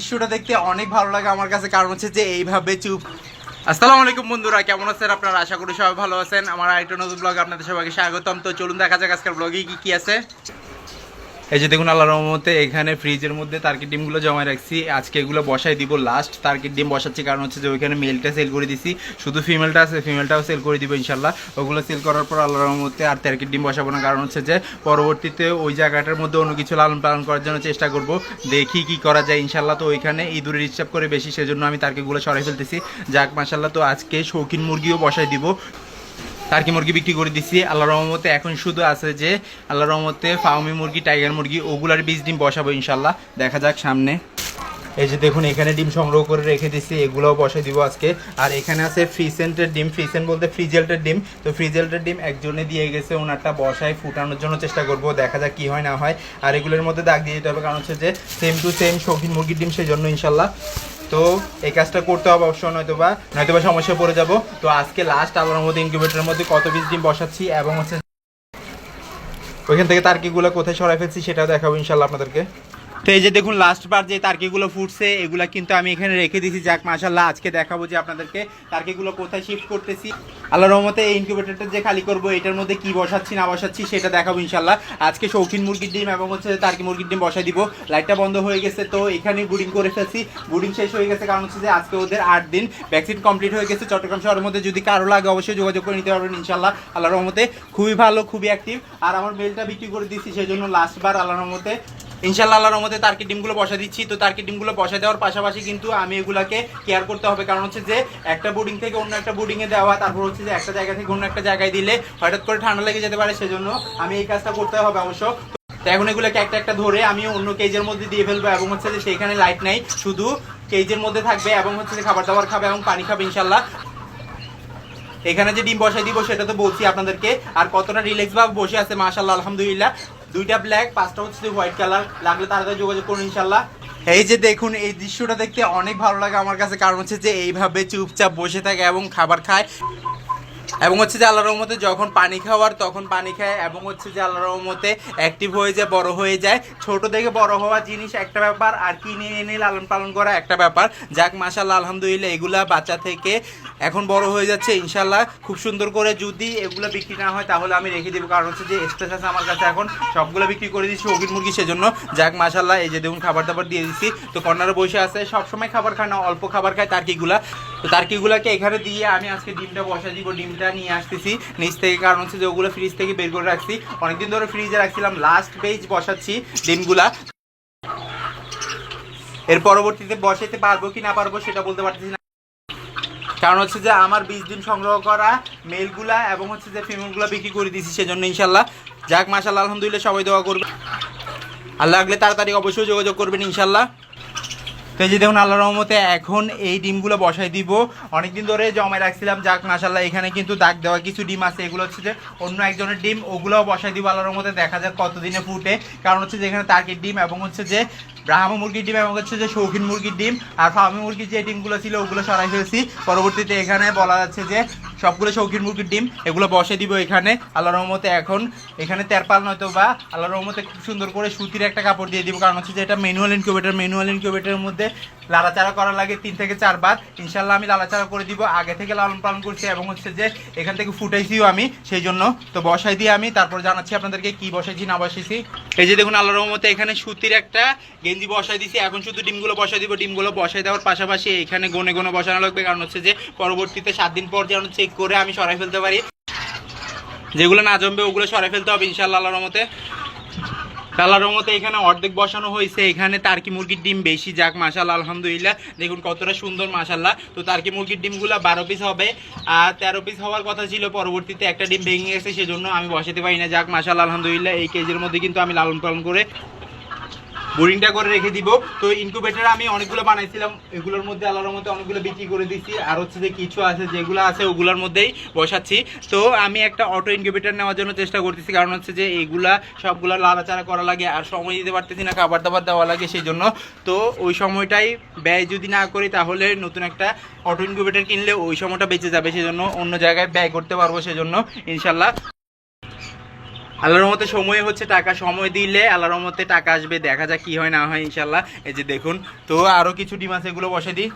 দৃশ্যটা দেখতে অনেক ভালো লাগে আমার কাছে, কারণ হচ্ছে যে এইভাবে চুপ। আসসালামু আলাইকুম বন্ধুরা, কেমন আছেন আপনারা? আশা করি সবাই ভালো আছেন। আমার আরেকটা নতুন ব্লগ আপনাদের সবাইকে স্বাগতম। তো চলুন দেখা যাক আজকের ব্লগে কি কি আছে। এই যে দেখুন আল্লাহ রহমতে এখানে ফ্রিজের মধ্যে তার্কির ডিমগুলো জমা রাখছি। আজকে এগুলো বসাই দিব লাস্ট তার্কির ডিম বসাচ্ছি। কারণ হচ্ছে যে ওইখানে মেলটা সেল করে দিছি। শুধু ফিমেলটা আছে ফিমেলটাও সেল করে দিব ইনশাল্লাহ ওগুলো সেল করার পর আল্লাহ রহমতে আর তার্কির ডিম বসাবো না। কারণ হচ্ছে যে পরবর্তীতে ওই জায়গাটার মধ্যে অন্য কিছু লালন পালন করার জন্য চেষ্টা করব। দেখি কি করা যায় ইনশাল্লাহ তো ওইখানে ইঁদুরের ডিস্টার্ব করে বেশি, সেজন্য আমি তার্কিগুলো সরাই ফেলতেছি। যাক মাসাল্লাহ তো আজকে শৌখিন মুরগিও বসাই দিব। টার্কি মুরগি বিক্রি করে দিছি? আল্লাহ রহমতে এখন শুধু আছে যে আল্লাহ রহমতে ফাউমি মুরগি, টাইগার মুরগি, ওগুলার বীজ ডিম বসাবো ইনশাল্লাহ দেখা যাক সামনে। এই যে দেখুন, এখানে ডিম সংগ্রহ করে রেখে দিছি, এগুলোও বসে দিব আজকে। আর এখানে আছে ফ্রিসেন্টের ডিম, ফ্রিসেন্ট বলতে ফ্রিজেলটের ডিম। তো ফ্রিজেলটের ডিম একজনে দিয়ে গেছে, ওনারটা বসায়, ফুটানোর জন্য চেষ্টা করব, দেখা যাক কি হয় না হয়। আর এগুলোর মধ্যে দাগ দিয়ে দিতে হবে, কারণ হচ্ছে যে সেম টু সেম শৌখিন মুরগির ডিম সেই জন্য ইনশাল্লাহ তো এই কাজটা করতে হবে অবশ্য নয়তোবা নয়তোবা সমস্যা পড়ে যাব। তো আজকে লাস্ট আলোর মধ্যে ইনকিউবেটরের মধ্যে কত পিস ডিম বসাচ্ছি এবং হচ্ছে ওইখান থেকে তার তার্কিগুলো কোথায় সরাই ফেলছি সেটাও দেখাবো ইনশাল্লাহ আপনাদেরকে। তো এই যে দেখুন লাস্ট বার যে তার্কিগুলো ফুটছে, এগুলা কিন্তু আমি এখানে রেখে দিয়েছি। যাক মাশাল্লাহ আজকে দেখাবো যে আপনাদেরকে তার্কিগুলো কোথায় শিফট করতেছি। আল্লাহ রহমতে এই ইনকিউবেটরটা যে খালি করব, এটার মধ্যে কি বসাচ্ছি, না বসাচ্ছি, সেটা দেখাবো ইনশাল্লাহ আজকে শৌখিন মুরগির ডিম এবং হচ্ছে তার্কি মুরগির ডিম বসাই দিব। লাইটটা বন্ধ হয়ে গেছে, তো এখানে বুডিং করে ফেলছি। বুডিং শেষ হয়ে গেছে, কারণ হচ্ছে যে আজকে ওদের আট দিন। ভ্যাকসিন কমপ্লিট হয়ে গেছে, চট্টগ্রাম শহরের মধ্যে যদি কারও লাগে, অবশ্যই যোগাযোগ করে নিতে পারবেন ইনশাল্লাহ আল্লাহ রহমতে খুবই ভালো, খুবই অ্যাক্টিভ আর আমার মেলটা বিক্রি করে দিচ্ছি সেই জন্য লাস্ট বার আল্লাহ রহমতে ইনশাল্লাহ আল্লাহর রহমতে তার্কি ডিমগুলো বসা দিচ্ছি। তো তার্কি ডিমগুলো বসা দেওয়ার পাশাপাশি কিন্তু আমি এগুলাকে কেয়ার করতে হবে। কারণ হচ্ছে যে, একটা বোর্ডিং থেকে অন্য একটা বোর্ডিংয়ে দেওয়া, তারপর হচ্ছে যে একটা জায়গা থেকে অন্য একটা জায়গায় দিলে হঠাৎ করে ঠান্ডা লেগে যেতে পারে, সেজন্য আমি এই কাজটা করতে হবে অবশ্য। তো এখন এগুলোকে একটা একটা ধরে আমি অন্য কেজের মধ্যে দিয়ে ফেলব এবং হচ্ছে যে সেখানে লাইট নেই, শুধু কেজের মধ্যে থাকবে এবং হচ্ছে যে খাবার দাবার খাবে এবং পানি খাবে ইনশাল্লাহ এখানে যে ডিম বসাই দিব, সেটা তো বলছি আপনাদেরকে। আর কতটা রিল্যাক্স ভাবে বসে আছে মাশাল্লাহ আলহামদুলিল্লাহ। দুইটা ব্ল্যাক পাঁচটা হচ্ছে হোয়াইট কালার লাগলে তাড়াতাড়ি যোগাযোগ করুন ইনশাল্লাহ। এই যে দেখুন, এই দৃশ্যটা দেখতে অনেক ভালো লাগে আমার কাছে, কারণ হচ্ছে যে এইভাবে চুপচাপ বসে থাকে এবং খাবার খায়। এবং হচ্ছে যে আল্লাহ রহমতে যখন পানি খাওয়ার, তখন পানি খায় এবং হচ্ছে যে আল্লাহ রহমতে অ্যাক্টিভ হয়ে যায়, বড় হয়ে যায়। ছোট থেকে বড় হওয়া জিনিস একটা ব্যাপার, আর কিনে এনে লালন পালন করা একটা ব্যাপার। যাক মাশাল্লাহ আলহামদুলিল্লাহ, এগুলা বাচ্চা থেকে এখন বড় হয়ে যাচ্ছে ইনশাল্লাহ খুব সুন্দর করে যদি এগুলো বিক্রি না হয়, তাহলে আমি রেখে দেবো। কারণ হচ্ছে যে স্পেস আছে আমার কাছে এখন, সবগুলো বিক্রি করে দিচ্ছি অগির মুরগি সেজন্য। যাক মাশাল্লাহ এই যে দেখুন খাবার দাবার দিয়ে দিচ্ছি তো কর্নারে বসে আছে, সবসময় খাবার খায় না, অল্প খাবার খায় তার্কিগুলা। তো তার্কিগুলাকে এখানে দিয়ে আমি আজকে ডিমটা বসা দিব ডিমটা নিয়ে আসতেছি। নিচ থেকে কারণ হচ্ছে যে ওগুলো ফ্রিজ থেকে বের করে রাখছি। অনেকদিন ধরে ফ্রিজে রাখছিলাম লাস্ট পেজ বসাচ্ছি ডিমগুলা এর পরবর্তীতে বসাইতে পারব কি না পারব সেটা বলতে পারতেছি না। কারণ হচ্ছে যে আমার বিশ দিন সংগ্রহ করা মেলগুলা এবং হচ্ছে যে ফিমেলগুলা বিক্রি করে দিয়েছি সেজন্য ইনশাল্লাহ যাক মাশাল্লাহ আলহামদুলিল্লাহ সবাই দোয়া করবে। আল্লাহ লাগলে তাড়াতাড়ি অবশ্যই যোগাযোগ করবেন ইনশাল্লাহ তো এই যে দেখুন আল্লাহ রহমতে এখন এই ডিমগুলো বসাই দিব। অনেকদিন ধরে জমায় রাখছিলাম, যাক মাসাল্লাহ এখানে কিন্তু দাগ দেওয়া কিছু ডিম আছে। এগুলো হচ্ছে যে অন্য একজনের ডিম, ওগুলোও বসাই দিব আল্লাহ রহমতে। দেখা যাক কতদিনে ফুটে। কারণ হচ্ছে যে এখানে তার্কির ডিম এবং হচ্ছে যে ব্রাহ্ম মুরগির ডিম এবং হচ্ছে যে শৌখিন মুরগির ডিম আর ফার্মি মুরগির যে ডিমগুলো ছিল, ওগুলো সরাই ফেলছি। পরবর্তীতে এখানে বলা যাচ্ছে যে সবগুলো শৌখিন মুরগির ডিম, এগুলো বসে দিব এখানে। আল্লাহ রহমতে এখন এখানে তেরপাল নয়তো বা আল্লাহ রহমতে খুব সুন্দর করে সুতির একটা কাপড় দিয়ে দিব। কারণ হচ্ছে যে এটা ম্যানুয়াল ইনকিউবেটার ম্যানুয়াল ইনকিউবেটারের মধ্যে লাড়াচাড়া করা লাগে তিন থেকে চারবার। ইনশাল্লাহ আমি লাড়াচাড়া করে দিব, আগে থেকে লালন পালন করছি এবং হচ্ছে যে এখান থেকে ফুটাইছিও আমি, সেই জন্য তো বসাই দিয়ে আমি, তারপর জানাচ্ছি আপনাদেরকে কি বসাইছি, না বসাইছি। এই যে দেখুন আল্লাহ রহমতে এখানে সুতির একটা গেঞ্জি বসাই দিছি, এখন শুধু ডিমগুলো বসাই দিব, ডিমগুলো বসাই দেওয়ার পাশাপাশি এখানে গনে গনে বসানো লাগবে, কারণ হচ্ছে যে পরবর্তীতে সাত দিন পর যেন চেক করে আমি সরাই ফেলতে পারি। যেগুলো না জমবে ওগুলো সরাই ফেলতে হবে ইনশাল্লাহ আল্লাহর রহমতে। কালার মতো এখানে অর্ধেক বসানো হয়েছে। এখানে তার্কি মুরগির ডিম বেশি যাক মাশাল্লাহ আলহামদুলিল্লাহ। দেখুন কতটা সুন্দর মাসাল্লাহ তো তার্কি মুরগির ডিমগুলো বারো পিস হবে। আর তেরো পিস হওয়ার কথা ছিল, পরবর্তীতে একটা ডিম ভেঙে গেছে, সেজন্য আমি বসাতে পারি না। যাক মাসাল্লাহ আলহামদুলিল্লাহ, এই কেজির মধ্যে কিন্তু আমি লালন পালন করে বোরিংটা করে রেখে দিব। তো ইনকিউবেটর আমি অনেকগুলো বানাইছিলাম, এগুলোর মধ্যে আল্লাহর মধ্যে অনেকগুলো বিক্রি করে দিচ্ছি আর হচ্ছে যে কিছু আছে, যেগুলো আছে, ওগুলোর মধ্যেই বসাচ্ছি। তো আমি একটা অটো ইনকিউবেটর নেওয়ার জন্য চেষ্টা করতেছি, কারণ হচ্ছে যে এগুলা সবগুলো লাড়াচাড়া করা লাগে আর সময় দিতে পারতেছি না, খাবার দাবার দেওয়া লাগে সেই জন্য তো ওই সময়টাই ব্যয় যদি না করি, তাহলে নতুন একটা অটো ইনকিউবেটর কিনলে ওই সময়টা বেঁচে যাবে, সেজন্য অন্য জায়গায় ব্যয় করতে পারব সেজন্য, ইনশাল্লাহ। আল্লাহর মতে সময় হচ্ছে, টাকা সময় দিলে আল্লাহর মতে টাকা আসবে, দেখা যাক কি হয় না হয় ইনশাল্লাহ এই যে দেখুন, তো আরও কিছু ডিম আছে, এগুলো বসে দিই।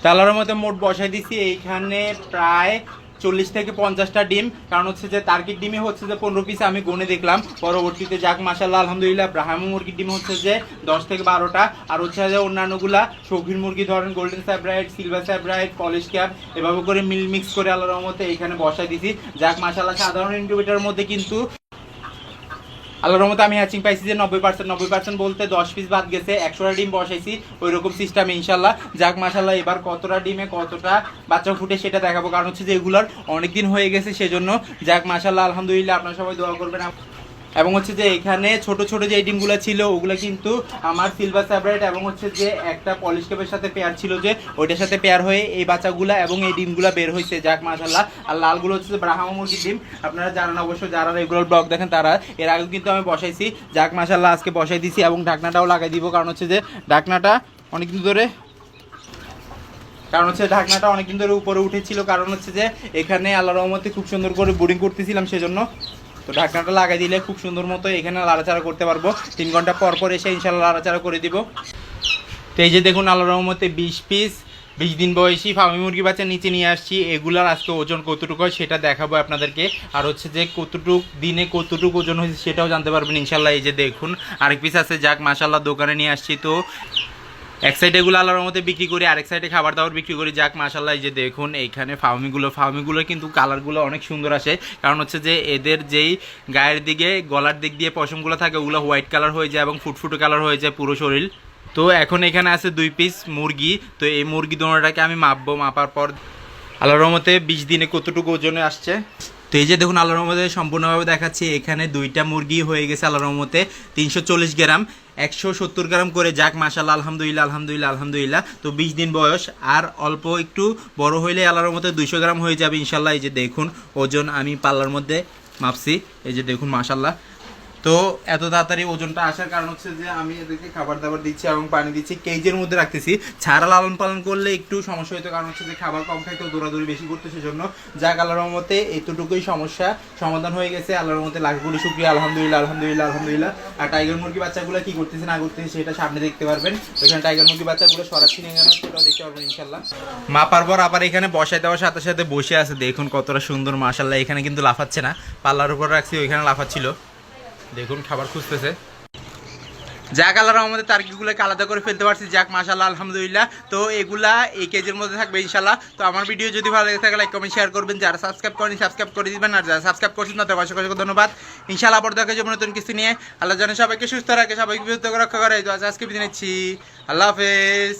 তো আল্লাহর মতে মোট বসাই দিছি, এইখানে প্রায় চল্লিশ থেকে পঞ্চাশটা ডিম। কারণ হচ্ছে যে টার্গেট ডিমে হচ্ছে যে পনেরো পিসে আমি গনে দেখলাম। পরবর্তীতে যাক মাসাল্লাহ আলহামদুলিল্লাহ ব্রাহ্ম মুরগির ডিম হচ্ছে যে দশ থেকে বারোটা। আর হচ্ছে যে অন্যান্যগুলা, শৌখিন মুরগি ধরেন golden Sebright silver Sebright Polish cap এভাবে করে মিল মিক্স করে আল্লাহ রহমতে এখানে বসাই দিছি। যাক মাসাল্লাহ সাধারণ ইনকিউবেটারের মধ্যে কিন্তু আল্লাহর রহমতে আমি হ্যাচিং পাইছি যে নব্বই পার্সেন্ট নব্বই পার্সেন্ট বলতে দশ পিস বাদ গেছে, একশোটা ডিম বসাইছি ওই রকম সিস্টেম ইনশাল্লাহ যাক মাসাল্লাহ এবার কতটা ডিমে কতটা বাচ্চা ফুটে সেটা দেখাবো। কারণ হচ্ছে যে এগুলোর অনেকদিন হয়ে গেছে সেজন্য। যাক মাসাল্লাহ আলহামদুলিল্লাহ, আপনার সবাই দোয়া করবেন। এবং হচ্ছে যে এখানে ছোট ছোট যে ডিমগুলো ছিল, ওগুলো কিন্তু আমার সিলভার স্যাব্রাইট এবং হচ্ছে যে একটা পলিশ কেপের সাথে পেয়ার ছিল যে, ওইটার সাথে পেয়ার হয়ে এই বাচ্চাগুলা এবং এই ডিমগুলো বের হয়েছে। যাক মাশাল্লাহ আর লালগুলো হচ্ছে যে ব্রাহ্মা মুরগির ডিম। আপনারা জানেন অবশ্য যারা রেগুলার ব্লগ দেখেন তারা, এর আগে কিন্তু আমি বসাইছি। যাক মাশাল্লাহ আজকে বসাই দিছি এবং ঢাকনাটাও লাগাই দিব। কারণ হচ্ছে যে ঢাকনাটা অনেকদিন ধরে কারণ হচ্ছে ঢাকনাটা অনেকদিন ধরে উপরে উঠেছিল। কারণ হচ্ছে যে এখানে আল্লাহ রহমতে খুব সুন্দর করে বোর্ডিং করতেছিলাম সেজন্য। তো ঢাকনাটা লাগাই দিলে খুব সুন্দর মতো এখানে লাড়াচাড়া করতে পারব। তিন ঘণ্টা পর পর এসে ইনশাল্লাহ লাড়াচাড়া করে দিব। তো এই যে দেখুন আল্লাহ রহমতে বিশ পিস, বিশ দিন বয়সী ফার্মি মুরগি বাচ্চা নিচে নিয়ে আসছি। এগুলার আজকে ওজন কতটুকু হয় সেটা দেখাবো আপনাদেরকে। আর হচ্ছে যে কতটুক, দিনে কতটুক ওজন হয়েছে সেটাও জানতে পারবেন ইনশাল্লাহ। এই যে দেখুন, আরেক পিস আছে, যাক মাশাল্লাহ দোকানে নিয়ে আসছি তো। এক সাইডে এগুলো আল্লাহর মধ্যে বিক্রি করি, আরেক সাইডে খাবার দাবার বিক্রি করি। যাক মাশাল্লাহ এই যে দেখুন, এইখানে ফার্মিগুলো ফার্মিগুলো কিন্তু কালারগুলো অনেক সুন্দর আসে। কারণ হচ্ছে যে এদের যেই গায়ের দিকে, গলার দিক দিয়ে পশমগুলো থাকে, ওগুলো হোয়াইট কালার হয়ে যায় এবং ফুটফুটে কালার হয়ে যায় পুরো শরীর। তো এখন এখানে আছে দুই পিস মুরগি। তো এই মুরগি দোনোটাকে আমি মাপবো, মাপার পর আল্লাহর রহমতে বিশ দিনে কতটুকু ওজনে আসছে। তো এই যে দেখুন, আল্লাহর রহমতে সম্পূর্ণভাবে দেখাচ্ছি, এখানে দুইটা মুরগি হয়ে গেছে আল্লাহর রহমতে। তিনশো গ্রাম। একশো সত্তর গ্রাম করে যাক মাসাল্লাহ আলহামদুলিল্লাহ আলহামদুলিল্লাহ আলহামদুলিল্লাহ। তো বিশ দিন বয়স, আর অল্প একটু বড় হইলে আল্লাহর মতো দুইশো গ্রাম হয়ে যাবে ইনশাল্লাহ এই যে দেখুন, ওজন আমি পাল্লার মধ্যে মাপছি। এই যে দেখুন মাসাল্লাহ তো এত তাড়াতাড়ি ওজনটা আসার কারণ হচ্ছে যে আমি এদেরকে খাবার দাবার দিচ্ছি এবং পানি দিচ্ছি কেজের মধ্যে রাখতেছি। ছাড়া লালন পালন করলে একটু সমস্যা হতো কারণ হচ্ছে যে খাবার কম খাইতো, দৌড়াদৌড়ি বেশি করতো সেজন্য। যাক আল্লাহর রহমতে এতটুকুই সমস্যা, সমাধান হয়ে গেছে। আল্লাহর মতে লাখ কোটি শুক্রিয়া, আলহামদুলিল্লাহ আলহামদুলিল্লাহ আলহামদুলিল্লাহ। আর টাইগার মুরগি বাচ্চাগুলো কি করতেছে, না করতেছে, সেটা সামনে দেখতে পারবেন। এখানে টাইগার মুরগি বাচ্চাগুলো সরাসরি নিয়ে গেল, সেটাও দেখতে পারবেন ইনশাল্লাহ মাপার পর আবার এখানে বসাই দেওয়ার সাথে সাথে বসে আছে। দেখুন কতটা সুন্দর মাশাল্লাহ এখানে কিন্তু লাফাচ্ছে না। পাল্লার উপর রাখছি, ওইখানে লাফাচ্ছিল। দেখুন, খাবার খুঁজতেছে। যাক আল্লাহ আমাদের টার্গেটগুলোকে আলাদা করে ফেলতে পারছি। যাক মাশাল্লাহ আলহামদুলিল্লাহ। তো এগুলা এই কেজির মধ্যে থাকবে ইনশাল্লাহ তো আমার ভিডিও যদি ভালো লেগে থাকে লাইক কমেন্ট শেয়ার করবেন। যারা সাবস্ক্রাইব করেনি সাবস্ক্রাইব করে দিবেন। আর যারা সাবস্ক্রাইব করছেন, তাদের অসংখ্য অসংখ্য ধন্যবাদ। ইনশাল্লাহ আবার দেখা যাবে নতুন কিছু নিয়ে। আল্লাহ জানে সবাইকে সুস্থ রাখে, সবাইকে বিরত রক্ষা করে। তো আজকে বিদায় নিচ্ছি। আল্লাহ হাফেজ।